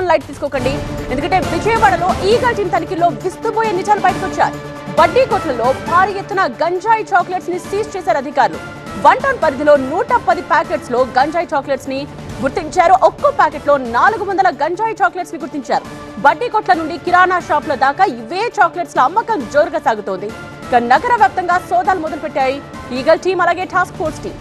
Sun light తీసుకోకండి. ఎందుకంటే విజయవాడలో ఈగల్ టీం తనిఖీలో విస్తుపోయే నిజాలు బయటకు వచ్చాయి బడ్డీ కొట్లలో భారీ ఎత్తున గంజాయి చాక్లెట్స్ని సీజ్ చేశారు అధికారులు. వన్ టౌన్ పరిధిలో నూట పది ప్యాకెట్స్లో గంజాయి చాక్లెట్స్ని గుర్తించారు. ఒక్కో ప్యాకెట్లో నాలుగు వందల గంజాయి చాక్లెట్స్ని గుర్తించారు. బడ్డీ కొట్ల నుండి కిరాణా షాపుల దాకా ఇవే చాక్లెట్స్ ల అమ్మకం జోరుగా సాగుతోంది. ఇక నగర వ్యాప్తంగా సోదాలు మొదలుపెట్టాయి. ఈగల్ టీం అలాగే టాస్క్ ఫోర్స్ టీం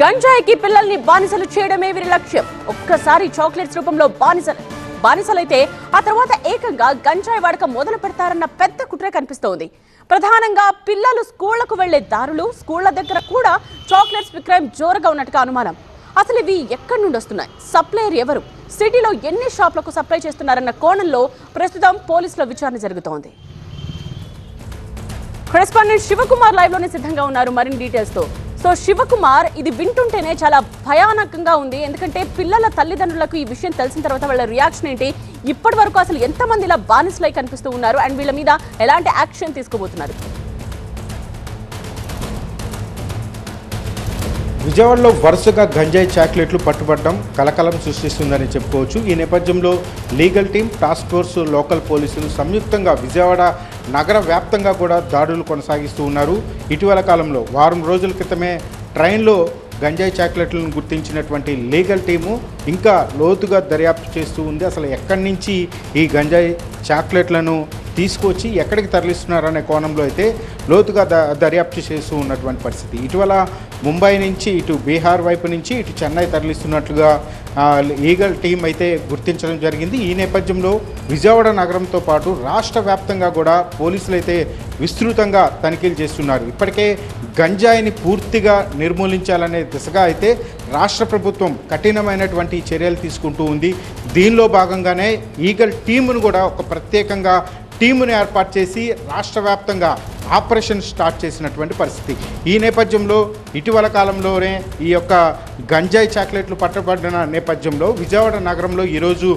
గంజాయికి పిల్లల్ని బానిసలు చేయడమే వీరి లక్ష్యం. ఒక్కసారి చాక్లెట్స్ రూపంలో బానిసలు బానిసలైతే ఆ తర్వాత ఏకంగా గంజాయి వాడకం మొదలు పెడతారన్న పెద్ద కుట్ర కనిపిస్తోంది. ప్రధానంగా పిల్లలు స్కూళ్ళకు వెళ్ళే దారులు స్కూళ్ళ దగ్గర కూడా చాక్లెట్స్ విక్రయం జోరుగా ఉన్నట్టుగా అనుమానం. అసలు ఇవి ఎక్కడి నుండి వస్తున్నాయి? సప్లయర్ ఎవరు? సిటీలో ఎన్ని షాపులకు సప్లై చేస్తున్నారన్న కోణంలో ప్రస్తుతం పోలీసుల విచారణ జరుగుతోంది. కరెస్పాండెంట్ శివకుమార్ లైవ్లోనే సిద్ధంగా ఉన్నారు. మరిన్ని డీటెయిల్స్తో సో శివకుమార్ ఇది వింటుంటేనే చాలా భయానకంగా ఉంది. ఎందుకంటే పిల్లల తల్లిదండ్రులకు ఈ విషయం తెలిసిన తర్వాత వాళ్ళ రియాక్షన్ ఏంటి? ఇప్పటి వరకు అసలు ఎంతమంది ఇలా బానిసలై కనిపిస్తూ ఉన్నారు? అండ్ వీళ్ళ మీద ఎలాంటి యాక్షన్ తీసుకోబోతున్నారు? విజయవాడలో వరుసగా గంజాయి చాక్లెట్లు పట్టుబడడం కలకలం సృష్టిస్తుందని చెప్పుకోవచ్చు. ఈ నేపథ్యంలో legal team task force local పోలీసులు సంయుక్తంగా విజయవాడ నగర వ్యాప్తంగా కూడా దాడులు కొనసాగిస్తూ ఉన్నారు. ఇటీవల కాలంలో వారం రోజుల క్రితమే ట్రైన్లో గంజాయి చాక్లెట్లను గుర్తించినటువంటి లీగల్ టీము ఇంకా లోతుగా దర్యాప్తు చేస్తూ ఉంది. అసలు ఎక్కడి నుంచి ఈ గంజాయి చాక్లెట్లను తీసుకొచ్చి ఎక్కడికి తరలిస్తున్నారనే కోణంలో అయితే లోతుగా ద దర్యాప్తు చేస్తూ ఉన్నటువంటి పరిస్థితి. ఇటీవల ముంబై నుంచి ఇటు బీహార్ వైపు నుంచి ఇటు చెన్నై తరలిస్తున్నట్లుగా ఈగల్ టీం అయితే గుర్తించడం జరిగింది. ఈ నేపథ్యంలో విజయవాడ నగరంతో పాటు రాష్ట్ర వ్యాప్తంగా కూడా పోలీసులు అయితే విస్తృతంగా తనిఖీలు చేస్తున్నారు. ఇప్పటికే గంజాయిని పూర్తిగా నిర్మూలించాలనే దిశగా అయితే రాష్ట్ర ప్రభుత్వం కఠినమైనటువంటి చర్యలు తీసుకుంటూ ఉంది. దీనిలో భాగంగానే ఈగల్ టీమును కూడా ఒక ప్రత్యేకంగా టీమును ఏర్పాటు చేసి రాష్ట్ర వ్యాప్తంగా ఆపరేషన్ స్టార్ట్ చేసినటువంటి పరిస్థితి. ఈ నేపథ్యంలో ఇటీవల కాలంలోనే ఈ యొక్క గంజాయి చాక్లెట్లు పట్టబడిన నేపథ్యంలో విజయవాడ నగరంలో ఈరోజు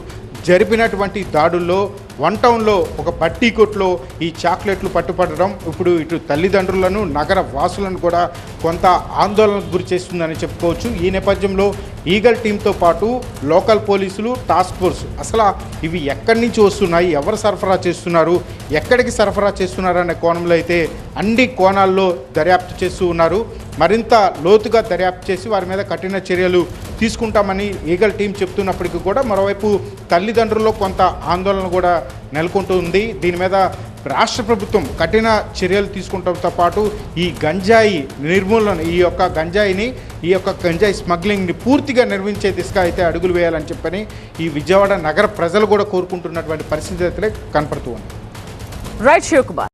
జరిపినటువంటి దాడుల్లో వన్ టౌన్లో ఒక బట్టీ కొట్లో ఈ చాక్లెట్లు పట్టుపడడం ఇప్పుడు ఇటు తల్లిదండ్రులను నగర వాసులను కూడా కొంత ఆందోళనకు గురి చేస్తుందని చెప్పుకోవచ్చు. ఈ నేపథ్యంలో ఈగల్ టీంతో పాటు లోకల్ పోలీసులు టాస్క్ ఫోర్స్. అసలు ఇవి ఎక్కడి నుంచి వస్తున్నాయి? ఎవరు సరఫరా చేస్తున్నారు? ఎక్కడికి సరఫరా చేస్తున్నారు అనే కోణంలో అయితే అన్ని కోణాల్లో దర్యాప్తు చేస్తూ ఉన్నారు. మరింత లోతుగా దర్యాప్తు చేసి వారి మీద కఠిన చర్యలు తీసుకుంటామని ఈగల్ టీం చెప్తున్నప్పటికీ కూడా మరోవైపు తల్లిదండ్రుల్లో కొంత ఆందోళన కూడా నెలకొంటూ ఉంది దీని మీద రాష్ట్ర ప్రభుత్వం కఠిన చర్యలు తీసుకుంటంతో పాటు ఈ గంజాయి నిర్మూలన ఈ యొక్క గంజాయిని ఈ యొక్క గంజాయి స్మగ్లింగ్ని పూర్తిగా నిర్మించే దిశగా అయితే అడుగులు వేయాలని చెప్పని ఈ విజయవాడ నగర ప్రజలు కూడా కోరుకుంటున్నటువంటి పరిస్థితి అయితే కనపడుతూ ఉంది. రైట్ శివకుమార్.